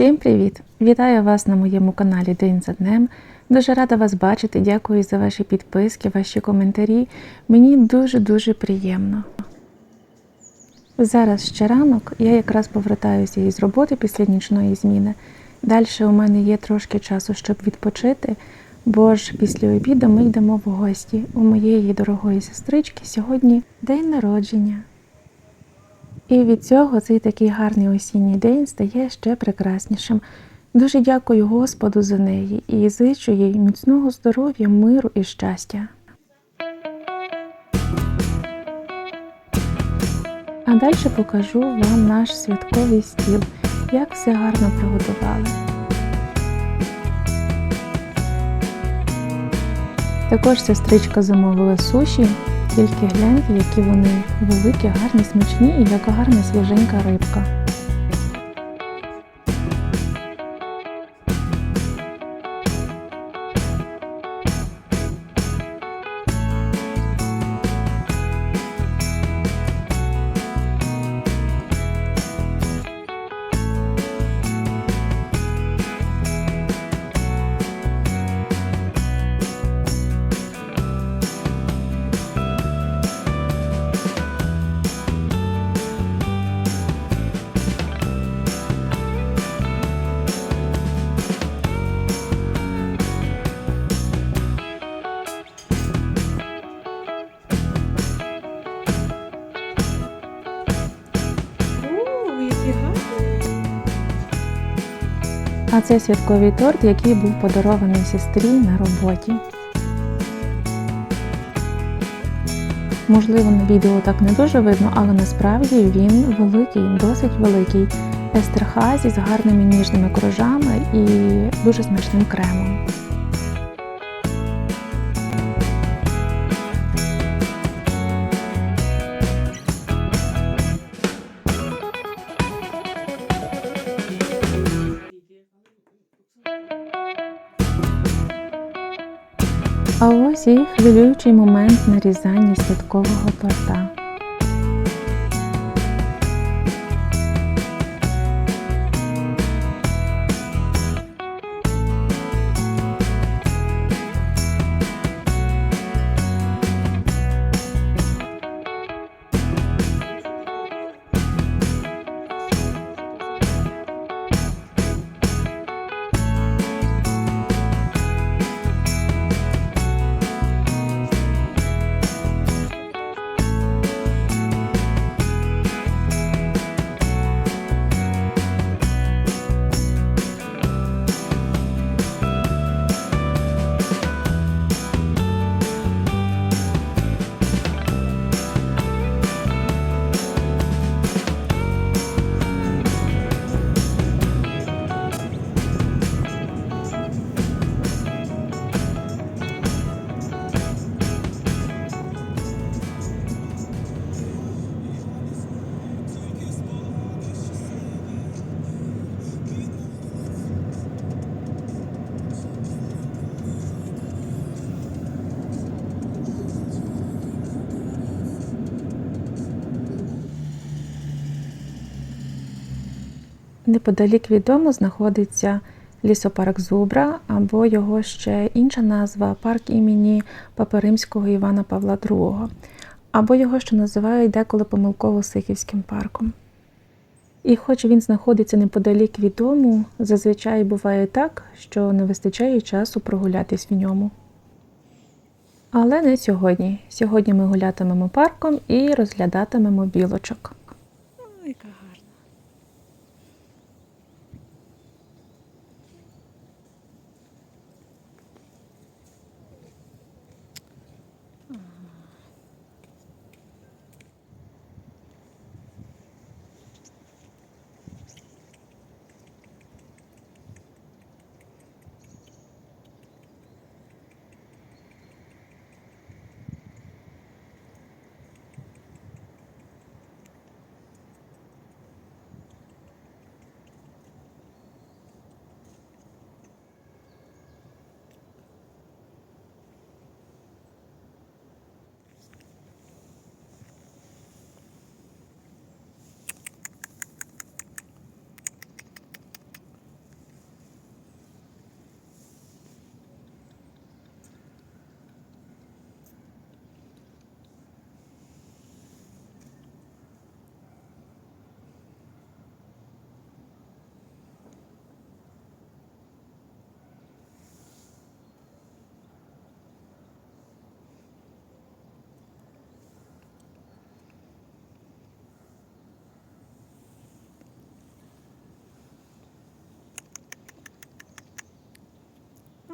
Всім привіт! Вітаю вас на моєму каналі День за днем. Дуже рада вас бачити. Дякую за ваші підписки, ваші коментарі. Мені дуже-дуже приємно. Зараз ще ранок, я якраз повертаюся із роботи після нічної зміни. Далі у мене є трошки часу, щоб відпочити, бо ж після обіду ми йдемо в гості. У моєї дорогої сестрички сьогодні день народження. І від цього цей такий гарний осінній день стає ще прекраснішим. Дуже дякую Господу за неї і зичу їй міцного здоров'я, миру і щастя. А далі покажу вам наш святковий стіл, як все гарно приготували. Також сестричка замовила суші, тільки гляньте, які вони великі, гарні, смачні і яка гарна свіженька рибка. Це святковий торт, який був подарований сестрі на роботі. Можливо, на відео так не дуже видно, але насправді він великий, досить великий. Естерхазі з гарними ніжними кружами і дуже смачним кремом. І хвилюючий момент нарізання святкового торта. Неподалік від дому знаходиться лісопарк Зубра, або його ще інша назва парк імені Папи Римського Івана Павла II, або його ще називають деколи помилково Сихівським парком. І хоч він знаходиться неподалік від дому, зазвичай буває так, що не вистачає часу прогулятись в ньому. Але не сьогодні. Сьогодні ми гулятимемо парком і розглядатимемо білочок.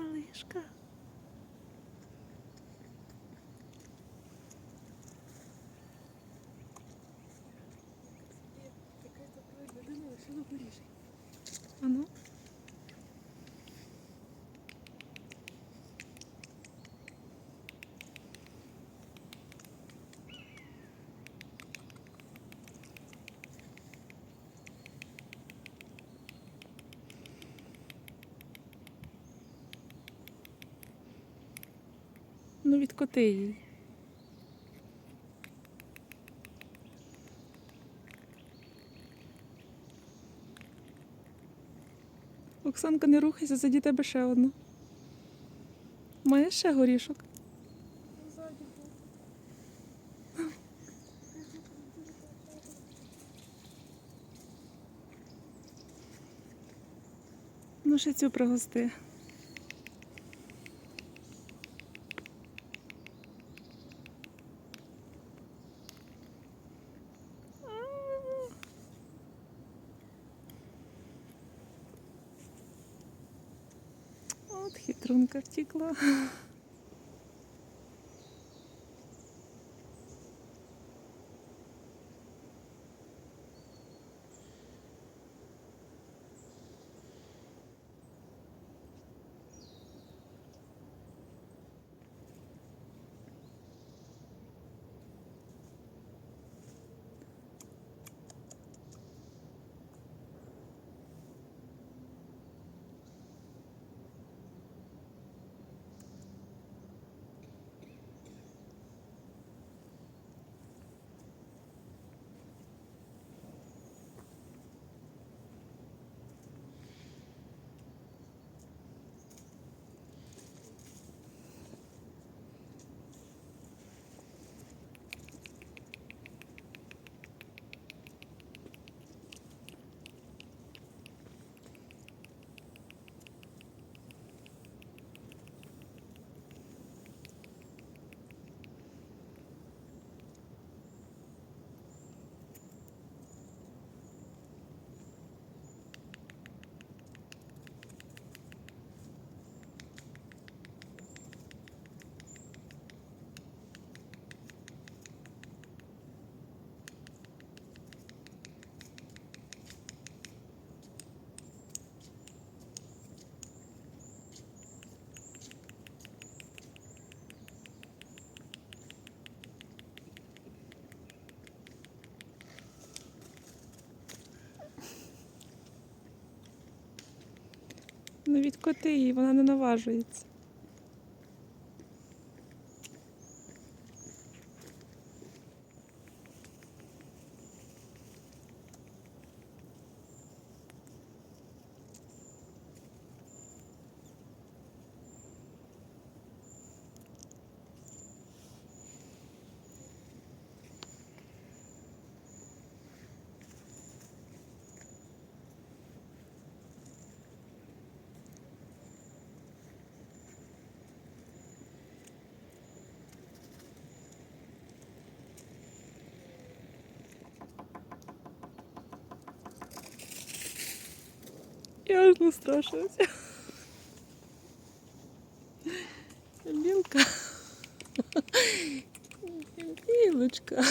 малышка. Ну, відкоти її. Оксанка, не рухайся, заді тебе ще одну. Маєш ще горішок? Ну, ще цю пригости. От хитрунка втекла. Ну відкоти її, вона не наважується. Я аж настрашилася. Білка. Білочка.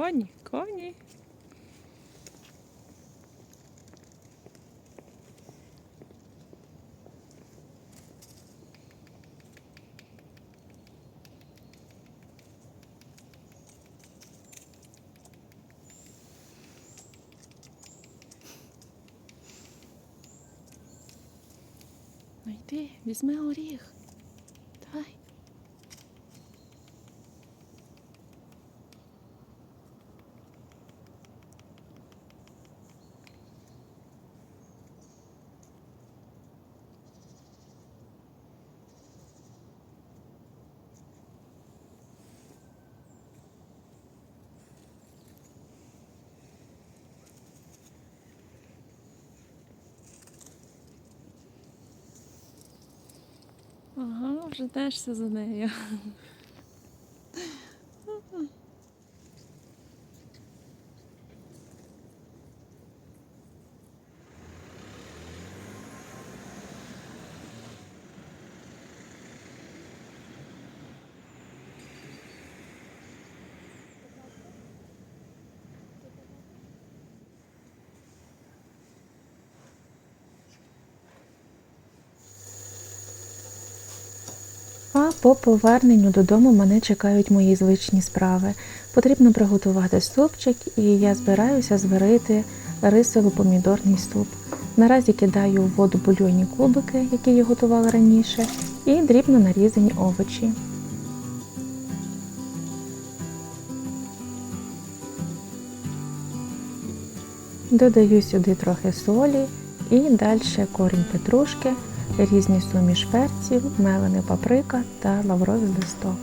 Коні, коні. Візьми горіх. Давай. Ага, вже тешся за нею. А по поверненню додому мене чекають мої звичні справи. Потрібно приготувати супчик, і я збираюся зварити рисово-помідорний суп. Наразі кидаю в воду бульйонні кубики, які я готувала раніше, і дрібно нарізані овочі. Додаю сюди трохи солі і далі корінь петрушки, різні суміш перців, мелений паприка та лавровий листок.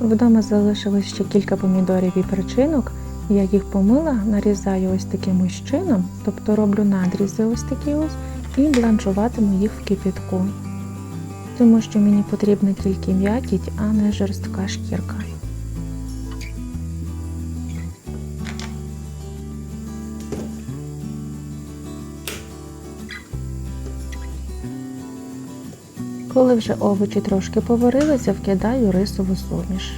Вдома залишилось ще кілька помідорів і перчинок. Я їх помила, нарізаю ось таким ось чином, тобто роблю надрізи ось такі ось і бланшуватиму їх в кипятку. Тому що мені потрібна тільки м'якіть, а не жорстка шкірка. Коли вже овочі трошки поварилися, вкидаю рисову суміш.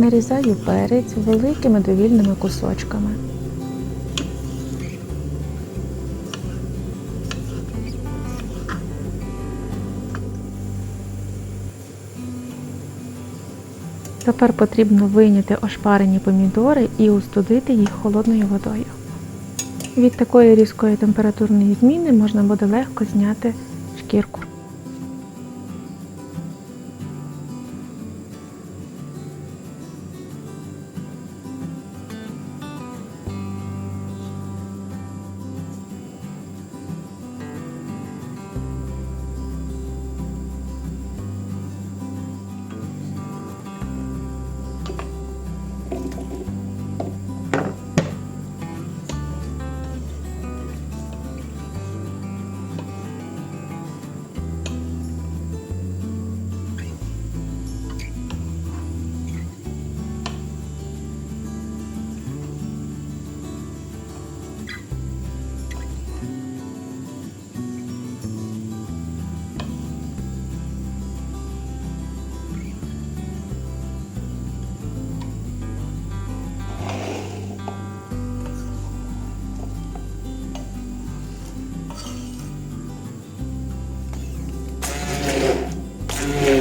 Нарізаю перець великими довільними кусочками. Тепер потрібно вийняти ошпарені помідори і устудити їх холодною водою. Від такої різкої температурної зміни можна буде легко зняти шкірку. 음.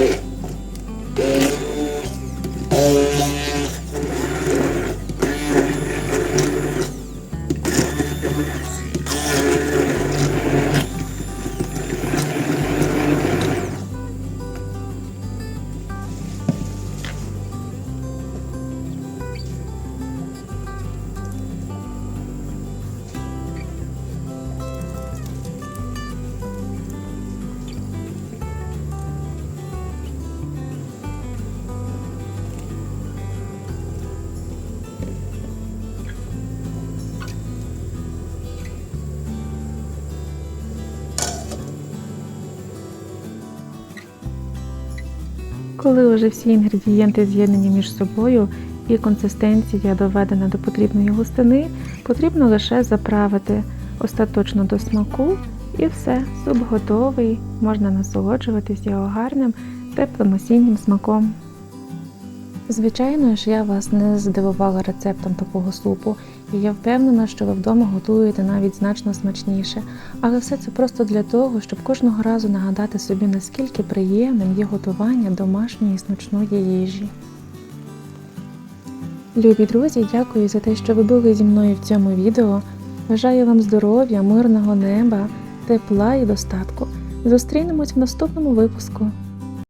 Коли вже всі інгредієнти з'єднані між собою і консистенція доведена до потрібної густини, потрібно лише заправити остаточно до смаку, і все, суп готовий, можна насолоджуватись його гарним, теплим осіннім смаком. Звичайно ж, я вас не здивувала рецептом такого супу, і я впевнена, що ви вдома готуєте навіть значно смачніше. Але все це просто для того, щоб кожного разу нагадати собі, наскільки приємним є готування домашньої смачної їжі. Любі друзі, дякую за те, що ви були зі мною в цьому відео. Бажаю вам здоров'я, мирного неба, тепла і достатку. Зустрінемось в наступному випуску.